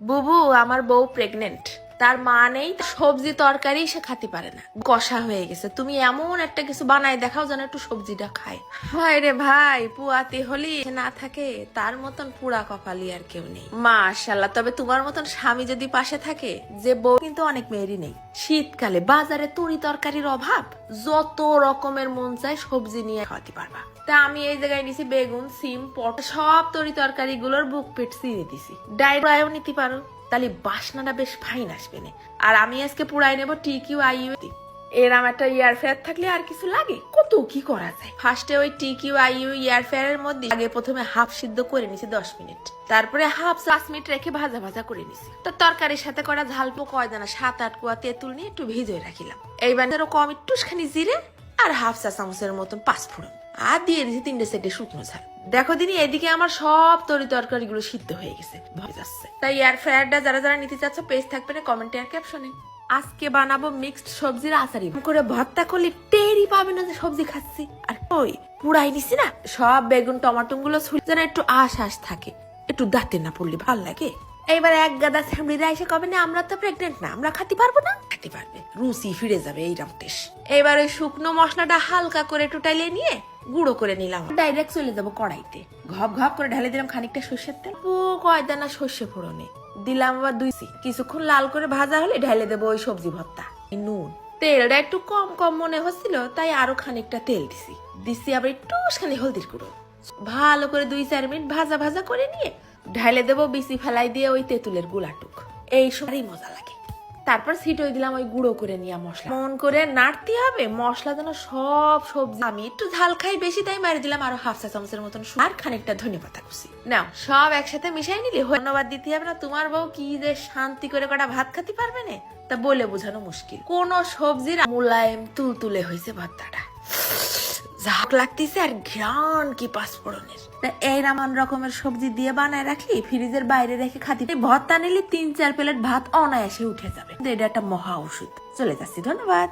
বুবু আমার বউ প্রেগনেন্ট তার মা নেই সবজি তরকারি সে খেতে পারে না। কষা হয়ে গেছে। তুমি এমন একটা কিছু বানাই দেখাও যেন একটু সবজিটা খায়। হায় রে ভাই পুয়াতে হলি না থাকে তার মতন পুরা কপালি আর কেউ নেই। মাশাল্লাহ তবে তোমার মতন স্বামী যদি পাশে থাকে যে বউ কিন্তু অনেক মেয়েরই নেই। শীতকালে বাজারে তরি তরকারির অভাব যত রকমের মন চায় সবজি নিয়ে খাওয়াতে পারবা। তা আমি এই জায়গায় নিছি বেগুন সিম পট সব তরি তরকারি গুলোর বুক পেট চিরে দিছি। ডাইরায়ও নিতে পারো। তাহলে বাসনাটা বেশ ফাইন আসবে না। আর আমি আজকে পুরাই নেব টিকিউ আইইউ এরাম একটা ইয়ার ফেয়ার থাকলে আর কিছু লাগে? কত কি করা যায়? ফার্স্টে ওই টিকিউ আইইউ ইয়ার ফেয়ারের মধ্যে আগে প্রথমে হাফ সিদ্ধ করে নিছি দশ মিনিট। তারপরে হাফ পাঁচ মিনিট রেখে ভাজা ভাজা করে নিছি। তো তরকারির সাথে করা ঝালপো কয় দানা সাত আট কুয়া তেঁতুল নিয়ে একটু ভিজে রাখিলাম। এইবার ধরো কম একটুখানি জিরে আর হাফ চা চামচের মতন পাঁচ ফোড়ন। আর দিয়ে দিয়েছি তিনটে সেটে শুকনো ঝাল। দেখো দিনি, এদিকে আমার সব তরি তরকারি গুলো সিদ্ধ হয়ে গেছে, ভয় যাচ্ছে। তাই এয়ার ফ্রায়ারটা যারা যারা নিতে চাচ্ছ পেজ থাকবে না কমেন্টে আর ক্যাপশনে আজকে বানাবো মিক্সড সবজির আচারি। করে ভর্তা করলে টেরই পাবে না যে সবজি খাচ্ছি। আর ওই পুরাই নিছি না? সব বেগুন টমাটো গুলো যেন একটু আশ আশ থাকে। একটু দাঁতে না পড়লে ভালো লাগে। এইবার এক গাদা ফ্যামিলিরা এসে কবে না আমরা তো প্রেগনেন্ট না, আমরা খাতে পারব না? খেতে পারবে। রুচি ফিরে যাবে এই রামটেশ এবার ওই শুকনো মশলাটা হালকা করে একটু টাইলে নিয়ে গুঁড়ো করে নিলাম। ডাইরেক্ট চলে যাব কড়াইতে। ঘপ ঘপ করে ঢালে দিলাম খানিকটা সর্ষের তেল। ও কয় দানা সর্ষে ফোড়নে। দিলাম আবার দুই সি কিছুক্ষণ লাল করে ভাজা হলে ঢালে দেবো ওই সবজি ভর্তা। নুন। তেলটা একটু কম কম মনে হচ্ছিল, তাই আরও খানিকটা তেল দিছি। দিছি আবার একটু খানি হলদির গুঁড়ো। ভালো করে দুই চার মিনিট ভাজা ভাজা করে নিয়ে ঢালে দেবো বিসি ফেলাই দিয়ে ওই তেঁতুলের গুলাটুক এই সবারই মজা লাগে। তারপর ছিটই দিলাম, ওই গুঁড়ো করে নিয়ে মশলা। মন করে নাড়তে হবে, মশলা যেন সব সবজি আমি একটু ঝাল খাই বেশি, তাই মারি দিলাম আরও হাফ চা চামচের মতন আর খানিকটা ধনে পাতা কুচি। নাও, সব একসাথে মিশাই নিলে ধন্যবাদ দিতে হবে না, তোমার বউ কি যে শান্তি করে কটা ভাত খেতে পারবে না? তা বলে বোঝানো মুশকিল। কোন সবজির মুলায়েম তুলতুলে হয়েছে ভর্তাটা। ঝাঁক লাগতেছে আর ঘ্রাণ কি পাঁচফোড়নের। এই নামান রকমের সবজি দিয়ে বানায় রাখলি ফ্রিজের বাইরে রেখে খাতি ভর্তা নিলে তিন চার প্লেট ভাত অনায়াসে উঠে যাবে। এটা একটা মহা ওষুধ। চলে যাচ্ছি, ধন্যবাদ।